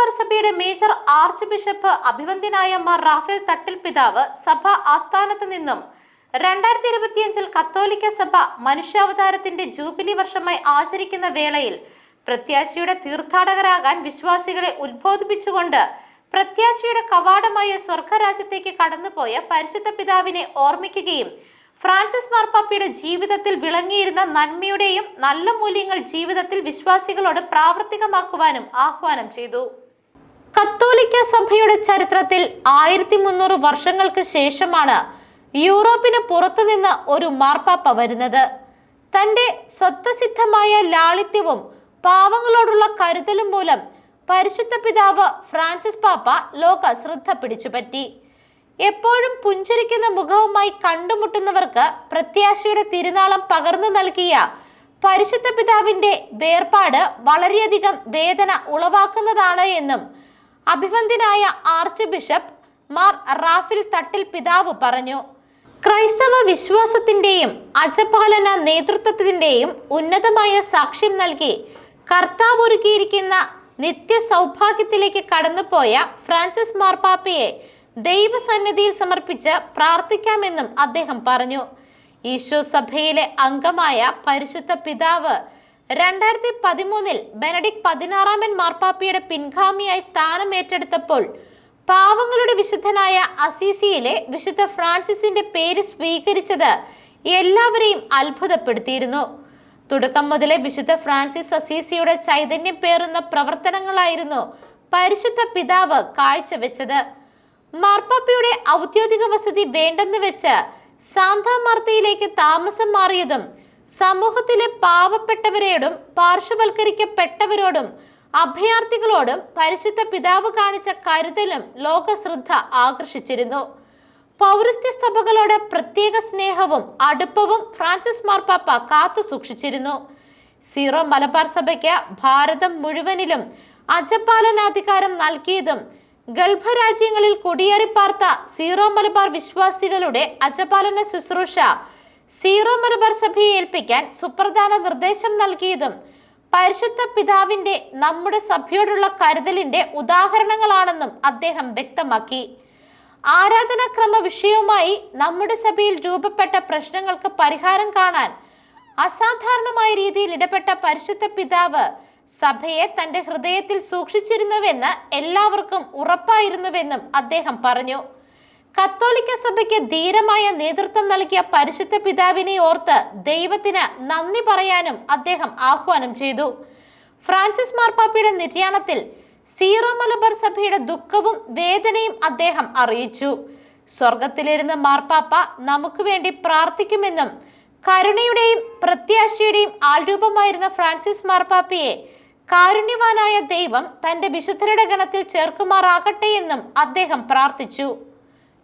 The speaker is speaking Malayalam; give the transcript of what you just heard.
മലബാർ മേജർ ആർച്ച് ബിഷപ്പ് അഭിവന്ദ്യനായ മാർ റാഫേൽ തട്ടിൽ പിതാവ് സഭ ആസ്ഥാനത്ത് നിന്നും രണ്ടായിരത്തി ഇരുപത്തിയഞ്ചിൽ കത്തോലിക്ക സഭ മനുഷ്യാവതാരത്തിന്റെ ജൂബിലി വർഷമായി ആചരിക്കുന്ന വേളയിൽ പ്രത്യാശയുടെ തീർത്ഥാടകരാകാൻ വിശ്വാസികളെ ഉദ്ബോധിപ്പിച്ചുകൊണ്ട് പ്രത്യാശയുടെ കവാടമായ സ്വർഗരാജ്യത്തേക്ക് കടന്നുപോയ പരിശുദ്ധ പിതാവിനെ ഓർമ്മിക്കുകയും ഫ്രാൻസിസ് മാർപ്പാപ്പയുടെ ജീവിതത്തിൽ വിളങ്ങിയിരുന്ന നന്മയുടെയും നല്ല മൂല്യങ്ങൾ ജീവിതത്തിൽ വിശ്വാസികളോട് പ്രാവർത്തികമാക്കുവാനും ആഹ്വാനം ചെയ്തു. കത്തോലിക്ക സഭയുടെ ചരിത്രത്തിൽ ആയിരത്തി മുന്നൂറ് വർഷങ്ങൾക്ക് ശേഷമാണ് യൂറോപ്പിന് പുറത്തുനിന്ന് ഒരു മാർപ്പാപ്പ വരുന്നത്. തന്റെ സ്വത്തസിദ്ധമായ ലാളിത്യവും പാവങ്ങളോടുള്ള കരുതലും മൂലം പരിശുദ്ധ പിതാവ് ഫ്രാൻസിസ് പാപ്പ ലോക ശ്രദ്ധ പിടിച്ചുപറ്റി എപ്പോഴും പുഞ്ചിരിക്കുന്ന മുഖവുമായി കണ്ടുമുട്ടുന്നവർക്ക് പ്രത്യാശയുടെ തിരുനാളം പകർന്നു നൽകിയ പരിശുദ്ധ പിതാവിന്റെ വേർപാട് വളരെയധികം വേദന ഉളവാക്കുന്നതാണ് എന്നും അഭിവന്ദ്യനായ archbishop Mar Raphael Thattil പിതാവ് പറഞ്ഞു ക്രൈസ്തവ വിശ്വാസത്തിന്റെയും അജപാലന നേതൃത്വത്തിന്റെയും ഉന്നതമായ സാക്ഷ്യം നൽകി കർത്താവ് ഒരുക്കിയിരിക്കുന്ന നിത്യ സൗഭാഗ്യത്തിലേക്ക് കടന്നുപോയ ഫ്രാൻസിസ് മാർപ്പാപ്പയെ ദൈവസന്നിധിയിൽ സമർപ്പിച്ച് പ്രാർത്ഥിക്കാമെന്നും അദ്ദേഹം പറഞ്ഞു. ഈശോ സഭയിലെ അംഗമായ പരിശുദ്ധ പിതാവ് രണ്ടായിരത്തി പതിമൂന്നിൽ ബെനഡിക് പതിനാറാമൻ മാർപ്പാപ്പയുടെ പിൻഗാമിയായി സ്ഥാനമേറ്റെടുത്തപ്പോൾ പാവങ്ങളുടെ വിശുദ്ധനായ അസീസിയിലെ വിശുദ്ധ ഫ്രാൻസിസിന്റെ പേര് സ്വീകരിച്ചത് എല്ലാവരെയും അത്ഭുതപ്പെടുത്തിയിരുന്നു. തുടക്കം മുതലേ വിശുദ്ധ ഫ്രാൻസിസ് അസീസിയുടെ ചൈതന്യം പേറുന്ന പ്രവർത്തനങ്ങളായിരുന്നു പരിശുദ്ധ പിതാവ് കാഴ്ചവെച്ചത്. മാർപ്പാപ്പയുടെ ഔദ്യോഗിക വസതി വേണ്ടെന്ന് വെച്ച് സാന്താമാർത്തയിലേക്ക് താമസം മാറിയതും സമൂഹത്തിലെ പാവപ്പെട്ടവരോടും പാർശ്വവൽക്കരിക്കപ്പെട്ടവരോടും അഭയാർത്ഥികളോടും പരിശുദ്ധ പിതാവ് കാണിച്ച കരുതലും ലോക ശ്രദ്ധ ആകർഷിച്ചിരുന്നു. പൗരസ്ത്യ സഭകളോട് പ്രത്യേക സ്നേഹവും അടുപ്പവും ഫ്രാൻസിസ് മാർപ്പാപ്പ കാത്തു സൂക്ഷിച്ചിരുന്നു. സീറോ മലബാർ സഭയ്ക്ക് ഭാരതം മുഴുവനിലും അജപാലനാധികാരം നൽകിയതും ഗൾഫ് രാജ്യങ്ങളിൽ കുടിയേറിപ്പാർത്ത സീറോ മലബാർ വിശ്വാസികളുടെ അജപാലന ശുശ്രൂഷ സീറോ മലബാർ സഭയെ ഏൽപ്പിക്കാൻ സുപ്രധാന നിർദ്ദേശം നൽകിയതും പരിശുദ്ധ പിതാവിന്റെ നമ്മുടെ സഭയോടുള്ള കരുതലിന്റെ ഉദാഹരണങ്ങളാണെന്നും അദ്ദേഹം വ്യക്തമാക്കി. ആരാധനാക്രമ വിഷയവുമായി നമ്മുടെ സഭയിൽ രൂപപ്പെട്ട പ്രശ്നങ്ങൾക്ക് പരിഹാരം കാണാൻ അസാധാരണമായ രീതിയിൽ ഇടപെട്ട പരിശുദ്ധ പിതാവ് സഭയെ തന്റെ ഹൃദയത്തിൽ സൂക്ഷിച്ചിരുന്നുവെന്ന് എല്ലാവർക്കും ഉറപ്പായിരുന്നുവെന്നും അദ്ദേഹം പറഞ്ഞു. കത്തോലിക്ക സഭയ്ക്ക് ധീരമായ നേതൃത്വം നൽകിയ പരിശുദ്ധ പിതാവിനെ ഓർത്ത് ദൈവത്തിന് നന്ദി പറയാനും അദ്ദേഹം ആഹ്വാനം ചെയ്തു. ഫ്രാൻസിസ് മാർപ്പാപ്പയുടെ നിര്യാണത്തിൽ സീറോ മലബാർ സഭയുടെ ദുഃഖവും വേദനയും അദ്ദേഹം അറിയിച്ചു. സ്വർഗത്തിലിരുന്ന മാർപ്പാപ്പ നമുക്ക് വേണ്ടി പ്രാർത്ഥിക്കുമെന്നും കരുണയുടെയും പ്രത്യാശയുടെയും ആൾരൂപമായിരുന്ന ഫ്രാൻസിസ് മാർപ്പാപ്പയെ കാരുണ്യവാനായ ദൈവം തന്റെ വിശുദ്ധരുടെ ഗണത്തിൽ ചേർക്കുമാറാകട്ടെ എന്നും അദ്ദേഹം പ്രാർത്ഥിച്ചു.